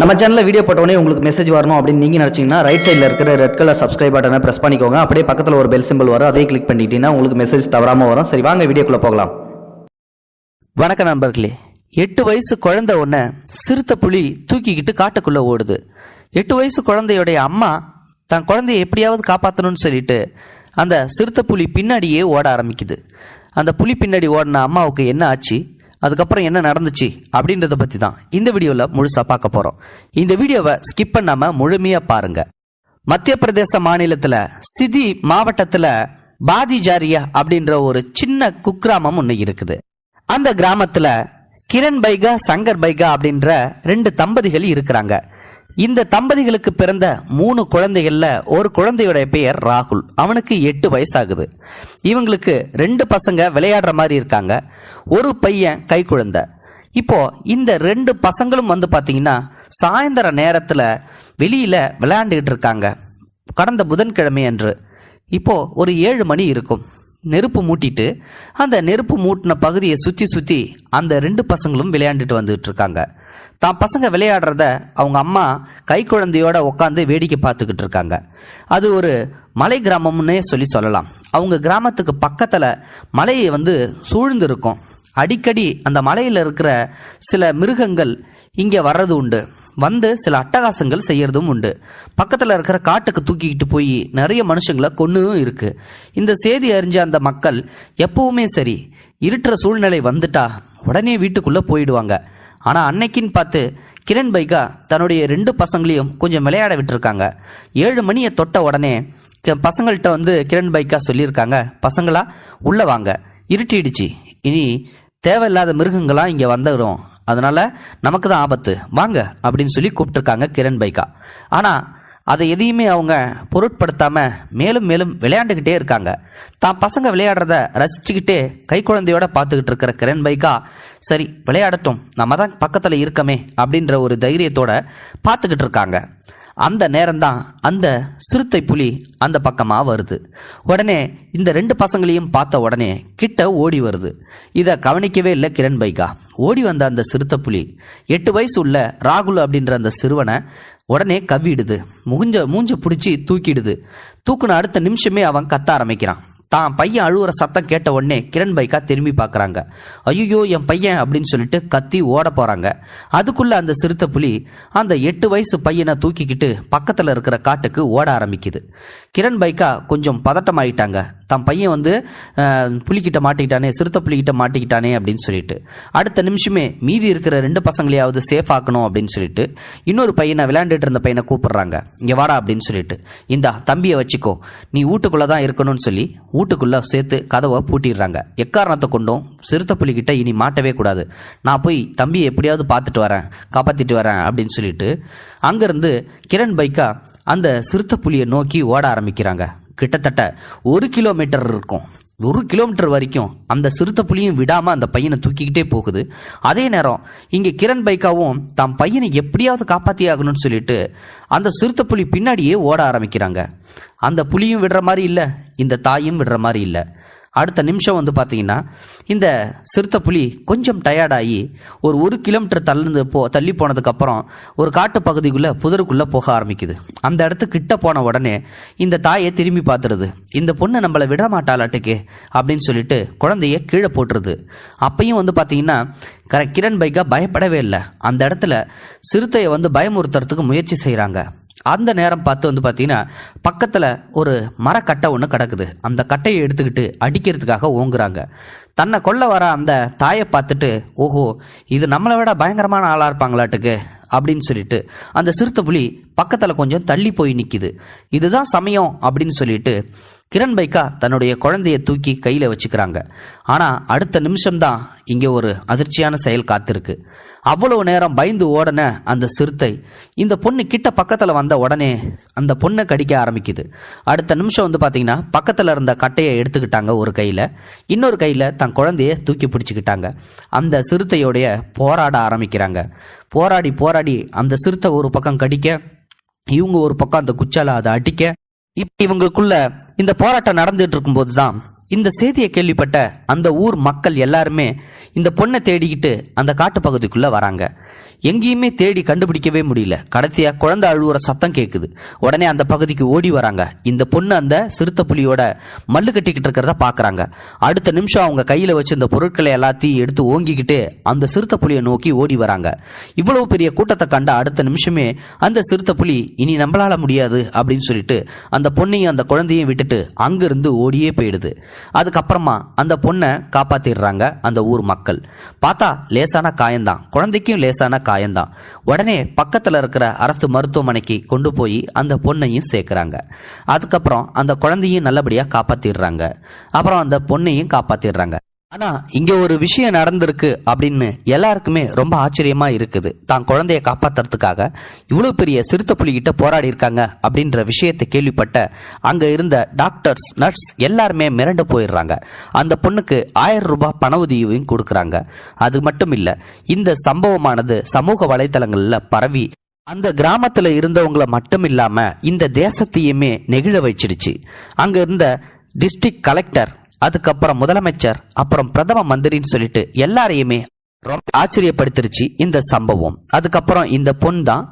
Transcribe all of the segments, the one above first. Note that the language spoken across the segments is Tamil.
நம்ம சேனலில் வீடியோ போட்டோடனே உங்களுக்கு மெசேஜ் வரணும் அப்படின்னு நீங்கள் நினச்சிங்கன்னா ரைட் சைடில் இருக்கிற ரெட் கலர் சப்ஸ்கிரைப் பட்டனை ப்ரெஸ் பண்ணிக்கோங்க. அப்படியே பக்கத்தில் ஒரு பெல் சிம்பிள் வரும். அதே கிளிக் பண்ணிட்டீங்கன்னா உங்களுக்கு மெசேஜ் தவறாமல் வரும். சரி வாங்க வீடியோக்குள்ளே போகலாம். வணக்கம் நண்பர்களே. எட்டு வயசு குழந்தை ஒன்று சிறுத்தை புலி தூக்கிக்கிட்டு காட்டுக்குள்ளே ஓடுது. எட்டு வயசு குழந்தையுடைய அம்மா தன் குழந்தைய எப்படியாவது காப்பாற்றணும்னு சொல்லிட்டு அந்த சிறுத்தை புலி பின்னாடியே ஓட ஆரம்பிக்குது. அந்த புலி பின்னாடி ஓடின அம்மாவுக்கு என்ன ஆச்சு? அதுக்கப்புறம் என்ன நடந்துச்சு அப்படின்றத பற்றி தான் இந்த வீடியோவில் முழுசாக பார்க்க போகிறோம் இந்த வீடியோவை ஸ்கிப் பண்ணாமல் முழுமையாக பாருங்க. மத்திய பிரதேச மாநிலத்தில் சிதி மாவட்டத்தில் பாதிஜாரியா அப்படின்ற ஒரு சின்ன குக்கிராமம் ஒன்று இருக்குது. அந்த கிராமத்தில் கிரண் பைகா சங்கர் பைகா அப்படின்ற ரெண்டு தம்பதிகள் இருக்கிறாங்க. இந்த தம்பதிகளுக்கு பிறந்த மூணு குழந்தைகள்ல ஒரு குழந்தையோட பெயர் ராகுல். அவனுக்கு எட்டு வயசாகுது. இவங்களுக்கு ரெண்டு பசங்க விளையாடுற மாதிரி இருக்காங்க. ஒரு பையன் கை குழந்தை. இப்போ இந்த ரெண்டு பசங்களும் வந்து பார்த்தீங்கன்னா சாயந்தர நேரத்தில் வெளியில விளையாண்டுகிட்டு இருக்காங்க. கடந்த புதன்கிழமை அன்று. இப்போ ஒரு ஏழு மணி இருக்கும். நெருப்பு மூட்டிட்டு அந்த நெருப்பு மூட்டின பகுதியை சுற்றி சுற்றி அந்த ரெண்டு பசங்களும் விளையாண்டுட்டு வந்துட்டு இருக்காங்க. தான் பசங்க விளையாடுறத அவங்க அம்மா கை குழந்தையோட உட்காந்து வேடிக்கை பார்த்துக்கிட்டு இருக்காங்க. அது ஒரு மலை கிராமம்னே சொல்லி சொல்லலாம். அவங்க கிராமத்துக்கு பக்கத்தில் மலையை வந்து சூழ்ந்து இருக்கும் அடிக்கடி அந்த மலையில் இருக்கிற சில மிருகங்கள் இங்கே வர்றது உண்டு. வந்து சில அட்டகாசங்கள் செய்யறதும் உண்டு. பக்கத்தில் இருக்கிற காட்டுக்கு தூக்கிக்கிட்டு போய் நிறைய மனுஷங்களை கொன்னும் இருக்கு. இந்த செய்தி அறிஞ்ச அந்த மக்கள் எப்பவுமே சரி இருட்டுற சூழ்நிலை வந்துட்டா உடனே வீட்டுக்குள்ள போயிடுவாங்க. ஆனா அன்னைக்குன்னு பார்த்து கிரண் பைகா தன்னுடைய ரெண்டு பசங்களையும் கொஞ்சம் விளையாட விட்டுருக்காங்க. ஏழு மணியை தொட்ட உடனே க- பசங்கள்கிட்ட வந்து கிரண் பைக்கா சொல்லியிருக்காங்க பசங்களா உள்ள வாங்க. இருட்டிடுச்சு. இனி தேவையில்லாத மிருகங்களாம் இங்கே வந்துடும் அதனால நமக்கு தான் ஆபத்து. வாங்க அப்படின்னு சொல்லி கூப்பிட்டுருக்காங்க கிரண் பைக்கா ஆனால் அதை எதையுமே அவங்க பொருட்படுத்தாம மேலும் மேலும் விளையாண்டுக்கிட்டே இருக்காங்க. தான் பசங்க விளையாடுறத ரசிச்சுக்கிட்டே கை குழந்தையோட பார்த்துக்கிட்டு இருக்கிற கிரண் பைக்கா சரி விளையாடட்டும். நம்ம தான் பக்கத்தில் இருக்கமே அப்படின்ற ஒரு தைரியத்தோட பார்த்துக்கிட்டு இருக்காங்க. அந்த நேரம்தான் அந்த சிறுத்தை புலி அந்த பக்கமாக வருது. உடனே இந்த ரெண்டு பசங்களையும் பார்த்த உடனே கிட்ட ஓடி வருது. இதை கவனிக்கவே இல்லை கிரண் பைகா. ஓடி வந்த அந்த சிறுத்தை புலி எட்டு வயசு உள்ள ராகுல் அப்படின்ற அந்த சிறுவனை உடனே கவ்விடுது. முகுஞ்ச மூஞ்ச பிடிச்சி தூக்கிடுது. தூக்குன அடுத்த நிமிஷமே அவன் கத்த ஆரம்பிக்கிறான். தான் பையன் அழுவுற சத்தம் கேட்ட உடனே கிரண் பைக்கா திரும்பி பார்க்குறாங்க. ஐயோ என் பையன் அப்படின்னு சொல்லிட்டு கத்தி ஓட போகிறாங்க அதுக்குள்ள அந்த சிறுத்தை புலி அந்த எட்டு வயசு பையனை தூக்கிக்கிட்டு பக்கத்தில் இருக்கிற காட்டுக்கு ஓட ஆரம்பிக்குது. கிரண் பைக்கா கொஞ்சம் பதட்டமாயிட்டாங்க. தன் பையன் வந்து புலிக்கிட்ட மாட்டிக்கிட்டானே சிறுத்தை புலிக்கிட்ட மாட்டிக்கிட்டானே அப்படின்னு சொல்லிட்டு அடுத்த நிமிஷமே மீதி இருக்கிற ரெண்டு பசங்களையாவது சேஃப் ஆக்கணும் அப்படின்னு சொல்லிட்டு இன்னொரு பையனை விளையாண்டுட்டு இருந்த பையனை கூப்பிடுறாங்க. இங்கே வாடா அப்படின்னு சொல்லிட்டு இந்தா தம்பியை வச்சுக்கோ நீ வீட்டுக்குள்ளே தான் இருக்கணும்னு சொல்லி வீட்டுக்குள்ளே சேர்த்து கதவை பூட்டிடுறாங்க. எக்காரணத்தை கொண்டும் சிறுத்தை புலிக்கிட்ட இனி மாட்டவே கூடாது. நான் போய் தம்பியை எப்படியாவது பார்த்துட்டு வரேன் காப்பாற்றிட்டு வரேன் அப்படின்னு சொல்லிட்டு அங்கேருந்து கிரண் பைக்கா அந்த சிறுத்தை புலியை நோக்கி ஓட ஆரம்பிக்கிறாங்க. கிட்டத்தட்ட ஒரு கிலோமீட்டர் இருக்கும். ஒரு கிலோமீட்டர் வரைக்கும் அந்த சிறுத்தை புலியும் விடாமல் அந்த பையனை தூக்கிக்கிட்டே போகுது. அதே நேரம் இங்கே கிரண் பைக்காவும் தம் பையனை எப்படியாவது காப்பாற்றி ஆகணும்னு சொல்லிட்டு அந்த சிறுத்தை புலி பின்னாடியே ஓட ஆரம்பிக்கிறாங்க. அந்த புலியும் விடுற மாதிரி இல்லை இந்த தாயும் விடுற மாதிரி இல்லை. அடுத்த நிமிஷம் வந்து பார்த்தீங்கன்னா இந்த சிறுத்தை புலி கொஞ்சம் டயர்டாகி ஒரு ஒரு கிலோமீட்டர் தள்ளந்து போ தள்ளி போனதுக்கப்புறம் ஒரு காட்டு பகுதிக்குள்ளே புதருக்குள்ளே போக ஆரம்பிக்குது. அந்த இடத்துக்கு கிட்ட போன உடனே இந்த தாயை திரும்பி பார்த்துருது இந்த பொண்ணு நம்மளை விடமாட்டாளாட்டுக்கு அப்படின்னு சொல்லிட்டு குழந்தைய கீழே போட்டுருது. அப்பையும் வந்து பார்த்தீங்கன்னா கர கிரண் பைக்கா பயப்படவே இல்லை. அந்த இடத்துல சிறுத்தையை வந்து பயமுறுத்துறதுக்கு முயற்சி செய்கிறாங்க அந்த நேரம் பார்த்து வந்து பார்த்தீங்கன்னா பக்கத்தில் ஒரு மரக்கட்டை ஒன்று கிடக்குது. அந்த கட்டையை எடுத்துக்கிட்டு அடிக்கிறதுக்காக ஓங்குறாங்க. தன்னை கொல்ல வர அந்த தாயை பார்த்துட்டு ஓஹோ இது நம்மளை விட பயங்கரமான ஆளாக இருப்பாங்களாட்டுக்கு அப்படின்னு சொல்லிட்டு அந்த சிறுத்தை புலி பக்கத்தில் கொஞ்சம் தள்ளி போய் நிற்கிது இதுதான் சமயம் அப்படின்னு சொல்லிட்டு கிரண் பைக்கா தன்னுடைய குழந்தைய தூக்கி கையில் வச்சுக்கிறாங்க. ஆனால் அடுத்த நிமிஷம்தான் இங்கே ஒரு அதிர்ச்சியான செயல் காத்திருக்கு. அவ்வளவு நேரம் பயந்து ஓடன அந்த சிறுத்தை இந்த பொண்ணு கிட்ட பக்கத்தில் வந்த உடனே அந்த பொண்ணை கடிக்க ஆரம்பிக்குது. அடுத்த நிமிஷம் வந்து பார்த்தீங்கன்னா பக்கத்தில் இருந்த கட்டையை எடுத்துக்கிட்டாங்க ஒரு கையில். இன்னொரு கையில் தன் குழந்தைய தூக்கி பிடிச்சிக்கிட்டாங்க. அந்த சிறுத்தையோடைய போராட ஆரம்பிக்கிறாங்க. போராடி போராடி அந்த சிறுத்தை ஒரு பக்கம் கடிக்க இவங்க ஒரு பக்கம் அந்த குச்சால அதை அடிக்க இப்ப இவங்களுக்குள்ள இந்த போராட்டம் நடந்துட்டு இருக்கும்போது தான் இந்த செய்தியை கேள்விப்பட்ட அந்த ஊர் மக்கள் எல்லாருமே இந்த பொண்ணை தேடிக்கிட்டு அந்த காட்டு பகுதிக்குள்ள வராங்க. எங்கேயுமே தேடி கண்டுபிடிக்கவே முடியல. கடைசியா குழந்தை அழுவுற சத்தம் கேட்குது உடனே அந்த பகுதிக்கு ஓடி வராங்க. இந்த பொண்ணு அந்த சிறுத்தை புலியோட மல்லு கட்டிக்கிட்டு இருக்கிறத பாக்குறாங்க. அடுத்த நிமிஷம் அவங்க கையில வச்சிருந்த பொருட்களை எல்லாத்தையும் எடுத்து ஓங்கிக்கிட்டு அந்த சிறுத்தை புலியை நோக்கி ஓடி வராங்க. இவ்வளவு பெரிய கூட்டத்தை கண்ட அடுத்த நிமிஷமே அந்த சிறுத்தை புலி இனி நம்மளால முடியாது அப்படின்னு சொல்லிட்டு அந்த பொண்ணையும் அந்த குழந்தையும் விட்டுட்டு அங்கிருந்து ஓடியே போயிடுது. அதுக்கப்புறமா அந்த பொண்ணை காப்பாத்திடுறாங்க அந்த ஊர் மக்கள். பார்த்தா லேசான காயம்தான். குழந்தைக்கும் லேசான காயம்தான் உடனே பக்கத்துல இருக்கிற அரசு மருத்துவமனைக்கு கொண்டு போய் அந்த பொண்ணையும் சேர்க்குறாங்க. அதுக்கப்புறம் அந்த குழந்தையும் நல்லபடியா காப்பாற்றிடுறாங்க அப்புறம் அந்த பொண்ணையும் காப்பாற்றிடுறாங்க ஆனா இங்க ஒரு விஷயம் நடந்திருக்கு அப்படின்னு எல்லாருக்குமே ரொம்ப ஆச்சரியமா இருக்குது. தான் குழந்தைய காப்பாத்துறதுக்காக இவ்வளவு பெரிய சிறுத்தை புலிகிட்ட போராடி இருக்காங்க அப்படின்ற விஷயத்தை கேள்விப்பட்ட அங்க இருந்த டாக்டர்ஸ் நர்ஸ் எல்லாருமே மிரண்டு போயிடுறாங்க. அந்த பொண்ணுக்கு ஆயிரம் ரூபாய் பண உதவியும் கொடுக்குறாங்க. அது மட்டும் இல்ல இந்த சம்பவமானது சமூக வலைதளங்கள்ல பரவி அந்த கிராமத்துல இருந்தவங்கள மட்டும் இல்லாம இந்த தேசத்தையுமே நெகிழ வச்சிடுச்சு. அங்க இருந்த டிஸ்ட்ரிக்ட் கலெக்டர் அதுக்கப்புறம் முதலமைச்சர் அப்புறம் பிரதம மந்திரின்னு சொல்லிட்டு எல்லாரையுமே ரொம்ப ஆச்சரியப்படுத்திருச்சு இந்த சம்பவம். அதுக்கப்புறம் இந்த பொண் தான்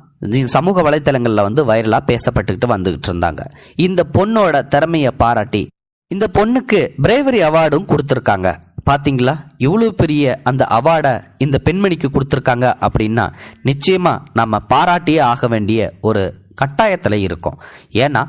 சமூக வலைத்தளங்களில் வந்து வைரலா பேசப்பட்டுக்கிட்டு வந்துகிட்டு இருந்தாங்க. இந்த பொண்ணோட திறமையை பாராட்டி இந்த பொண்ணுக்கு பிரேவரி அவார்டும் கொடுத்துருக்காங்க. பாத்தீங்களா? இவ்வளவு பெரிய அந்த அவார்டை இந்த பெண்மணிக்கு கொடுத்துருக்காங்க அப்படின்னா நிச்சயமா நம்ம பாராட்டியே ஆக வேண்டிய ஒரு கட்டாயத்தில் இருக்கும். ஏன்னா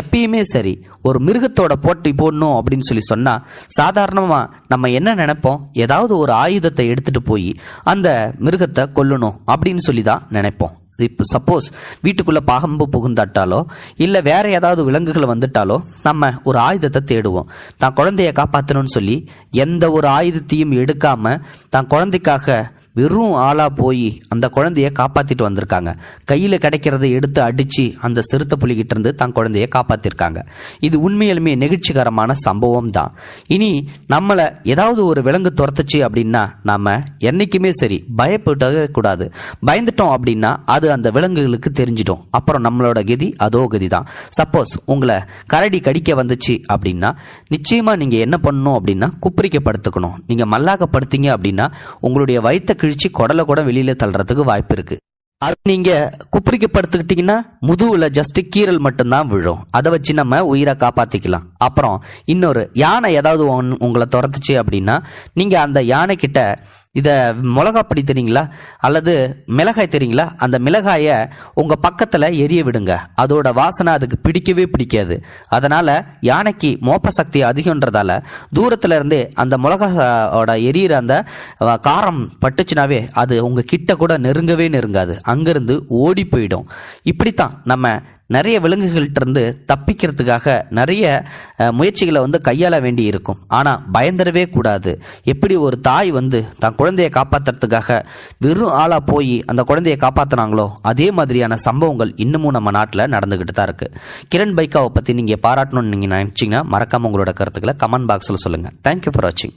எப்பயுமே சரி ஒரு மிருகத்தோட போட்டி போடணும் அப்படின்னு சொல்லி சொன்னால் சாதாரணமாக நம்ம என்ன நினைப்போம்? ஏதாவது ஒரு ஆயுதத்தை எடுத்துகிட்டு போய் அந்த மிருகத்தை கொல்லணும் அப்படின்னு சொல்லி தான் நினைப்போம். இப்போ சப்போஸ் வீட்டுக்குள்ளே பாகம்பு புகுந்தாட்டாலோ இல்லை வேற ஏதாவது விலங்குகள் வந்துட்டாலோ நம்ம ஒரு ஆயுதத்தை தேடுவோம். தான் குழந்தைய காப்பாற்றணும்னு சொல்லி எந்த ஒரு ஆயுதத்தையும் எடுக்காமல் தான் குழந்தைக்காக வெறும் ஆளாக போய் அந்த குழந்தைய காப்பாற்றிட்டு வந்திருக்காங்க. கையில் கிடைக்கிறதை எடுத்து அடித்து அந்த சிறுத்தை புலிகிட்ட இருந்து தன் குழந்தைய காப்பாற்றிருக்காங்க இது உண்மையிலுமே நெகிழ்ச்சிகரமான சம்பவம் தான் இனி நம்மளை ஏதாவது ஒரு விலங்கு துரத்துச்சு அப்படின்னா நாம் என்றைக்குமே சரி பயப்படவே கூடாது. பயந்துட்டோம் அப்படின்னா அது அந்த விலங்குகளுக்கு தெரிஞ்சிடும். அப்புறம் நம்மளோட கதி அதோ கதி தான் சப்போஸ் உங்களை கரடி கடிக்க வந்துச்சு அப்படின்னா நிச்சயமாக நீங்கள் என்ன பண்ணணும் அப்படின்னா குப்பரிக்கப்படுத்துக்கணும் நீங்கள் நீங்க அப்படின்னா உங்களுடைய வயித்தை கிழிச்சு குடலை கூட வெளியில தள்ளுறதுக்கு வாய்ப்பு இருக்கு. அது நீங்க குப்பரிக்க படுத்துக்கிட்டீங்கன்னா முதுகுல ஜஸ்ட் கீரல் மட்டும்தான் விழும். அதை வச்சு நம்ம உயிரை காப்பாத்திக்கலாம். அப்புறம் இன்னொரு யானை ஏதாவது உங்களை துரத்துச்சு அப்படின்னா நீங்க அந்த யானை கிட்ட இதை மிளகா தெரியுங்களா? அல்லது மிளகாய் தெரியுங்களா? அந்த மிளகாயை உங்கள் பக்கத்தில் எரிய விடுங்க. அதோட வாசனை அதுக்கு பிடிக்கவே பிடிக்காது. அதனால் யானைக்கு மோப்ப சக்தி அதிகம்ன்றதால தூரத்தில் இருந்தே அந்த மிளகாயோட எரியிற அந்த காரம் பட்டுச்சுனாவே அது உங்கள் கிட்ட கூட நெருங்கவே நெருங்காது. அங்கேருந்து ஓடி போயிடும். இப்படித்தான் நம்ம நிறைய விலங்குகள்கிட்ட இருந்து தப்பிக்கிறதுக்காக நிறைய முயற்சிகளை வந்து கையாள வேண்டி இருக்கும் ஆனால் பயந்துடவே கூடாது. எப்படி ஒரு தாய் வந்து தன் குழந்தையை காப்பாற்றுறதுக்காக வெறும் ஆளாக போய் அந்த குழந்தையை காப்பாற்றினாங்களோ அதே மாதிரியான சம்பவங்கள் இன்னமும் நம்ம நாட்டில் நடந்துக்கிட்டு தான் இருக்குது கிரண் பைக்காவை பற்றி நீங்கள் பாராட்டணும்னு நீங்கள் நினச்சிங்கன்னா மறக்காம உங்களோட கருத்துக்களை கமெண்ட் பாக்ஸில் சொல்லுங்க. தேங்க்யூ ஃபார் வாட்சிங்